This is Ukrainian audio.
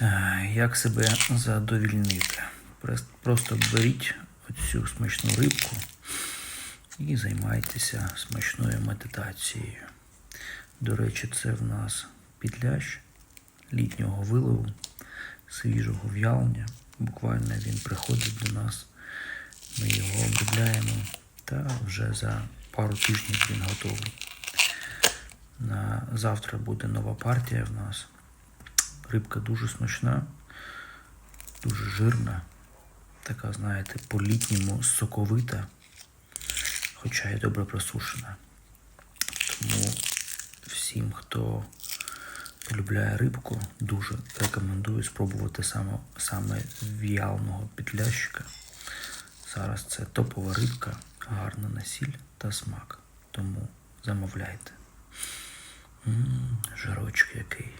Е, Як себе задовільнити? Просто беріть оцю смачну рибку і займайтеся смачною медитацією. До речі, це в нас підлящ літнього виливу, свіжого в'ялення. Буквально він приходить до нас, ми його обробляємо, та вже за пару тижнів він готовий. На завтра буде нова партія в нас. Рибка дуже смачна, дуже жирна, така, знаєте, по-літньому соковита, хоча й добре просушена. Тому всім, хто полюбляє рибку, дуже рекомендую спробувати саме, саме в'ялного підлящика. Зараз це топова рибка, гарна на сіль та смак. Тому замовляйте. М, Жирочок який.